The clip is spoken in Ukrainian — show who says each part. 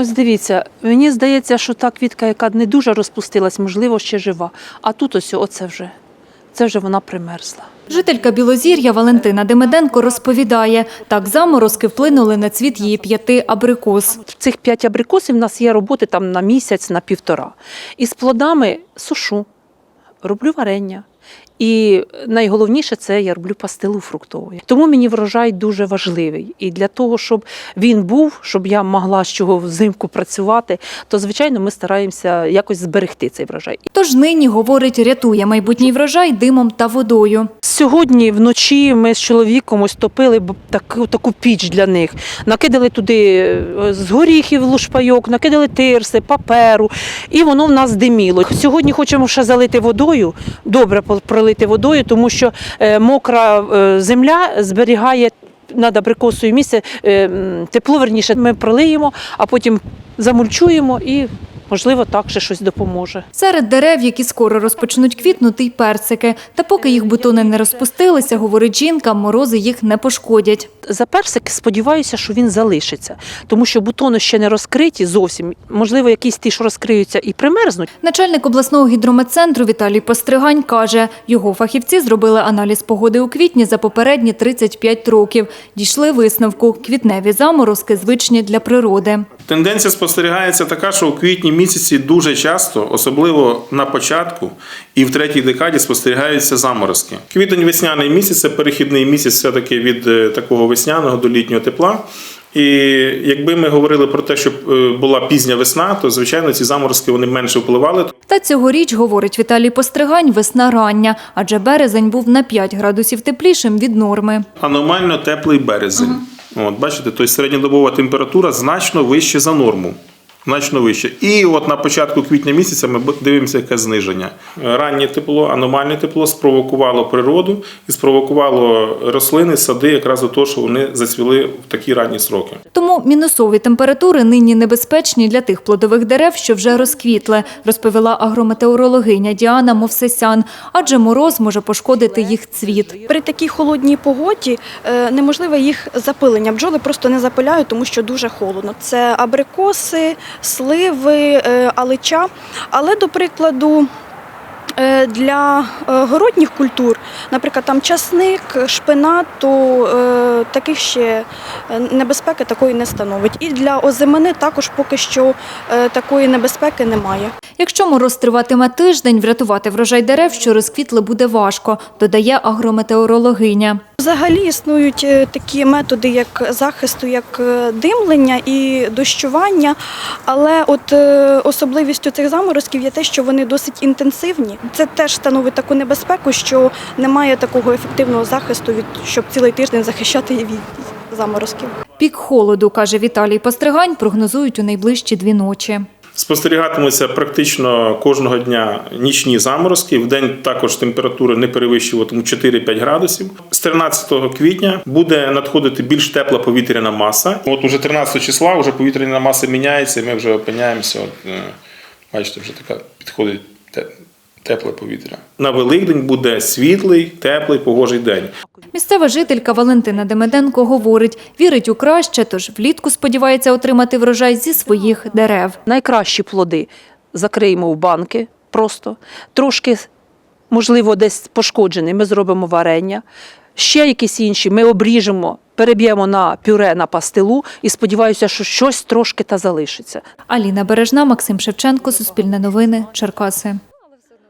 Speaker 1: ось дивіться, мені здається, що та квітка, яка не дуже розпустилась, можливо, ще жива. А тут ось оце вже, це вже вона примерзла.
Speaker 2: Жителька Білозір'я Валентина Демиденко розповідає, так заморозки вплинули на цвіт її п'яти абрикос.
Speaker 1: Цих п'ять абрикосів в нас є роботи там на місяць, на півтора. І з плодами сушу, роблю варення. І найголовніше це я роблю пастилу фруктову. Тому мені врожай дуже важливий. І для того, щоб він був, щоб я могла з чого взимку працювати, то звичайно ми стараємося якось зберегти цей врожай.
Speaker 2: Тож нині, говорить, рятує майбутній врожай димом та водою.
Speaker 1: Сьогодні вночі ми з чоловіком ось топили таку, таку піч для них. Накидали туди е, з горіхів лушпайок, накидали тирси, паперу, і воно в нас диміло. Сьогодні хочемо ще залити водою, добре пол- пролити водою, тому що е, мокра е, земля зберігає над абрикосою місце е, тепло, верніше ми пролиємо, а потім замульчуємо і, можливо, так ще щось допоможе.
Speaker 2: Серед дерев, які скоро розпочнуть квітнути, й персики. Та поки їх бутони не розпустилися, говорить жінка, морози їх не пошкодять.
Speaker 1: За персик сподіваюся, що він залишиться, тому що бутони ще не розкриті зовсім. Можливо, якісь ті, що розкриються і примерзнуть.
Speaker 2: Начальник обласного гідрометцентру Віталій Постригань каже, його фахівці зробили аналіз погоди у квітні за попередні 35 років. Дійшли висновку – квітневі заморозки звичні для природи.
Speaker 3: Тенденція спостерігається така, що у квітні місяці дуже часто, особливо на початку і в третій декаді, спостерігаються заморозки. Квітень весняний місяць це перехідний місяць, все-таки від е, такого весняного до літнього тепла. І якби ми говорили про те, щоб е, була пізня весна, то звичайно ці заморозки вони менше впливали.
Speaker 2: Та цьогоріч, говорить Віталій Постригань, весна рання, адже березень був на 5 градусів теплішим від норми.
Speaker 3: Аномально теплий березень. От, бачите, тобто середньодобова температура значно вище за норму. Значно вище. І от на початку квітня місяця ми дивимося яке зниження. Раннє тепло, аномальне тепло спровокувало природу і спровокувало рослини, сади якраз до того, що вони зацвіли в такі ранні сроки.
Speaker 2: Тому мінусові температури нині небезпечні для тих плодових дерев, що вже розквітли, розповіла агрометеорологиня Діана Мовсесян, адже мороз може пошкодити їх цвіт.
Speaker 4: При такій холодній погоді е, неможливе їх запилення. Бджоли просто не запиляють, тому що дуже холодно. Це абрикоси, сливи, е, алича. Але, до прикладу, е, для е, городніх культур, наприклад, там часник, шпинат, то таких ще небезпеки такої не становить. І для озимини також поки що такої небезпеки немає.
Speaker 2: Якщо мороз триватиме тиждень, врятувати врожай дерев, що розквітли, буде важко, додає агрометеорологиня.
Speaker 4: Взагалі існують е, такі методи, як захисту, як е, димлення і дощування. Але от е, особливістю цих заморозків є те, що вони досить інтенсивні. Це теж становить таку небезпеку, що немає такого ефективного захисту, від щоб цілий тиждень захищати від заморозків.
Speaker 2: Пік холоду, каже Віталій Постригань, прогнозують у найближчі дві ночі.
Speaker 3: Спостерігатимуться практично кожного дня нічні заморозки. В день також температура не перевищуватиме 4-5 градусів. З 13 квітня буде надходити більш тепла повітряна маса. От уже 13 числа вже повітряна маса міняється, і ми вже опиняємося. От, е, бачите, вже така підходить тепле повітря. На Великдень буде світлий, теплий, погожий день.
Speaker 2: Місцева жителька Валентина Демиденко говорить, вірить у краще, тож влітку сподівається отримати врожай зі своїх дерев.
Speaker 1: Найкращі плоди закриємо в банки просто. Трошки, можливо, десь пошкоджений, ми зробимо варення. Ще якісь інші ми обріжемо, переб'ємо на пюре на пастилу і сподіваюся, що щось трошки та залишиться.
Speaker 2: Аліна Бережна, Максим Шевченко, Суспільне новини, Черкаси.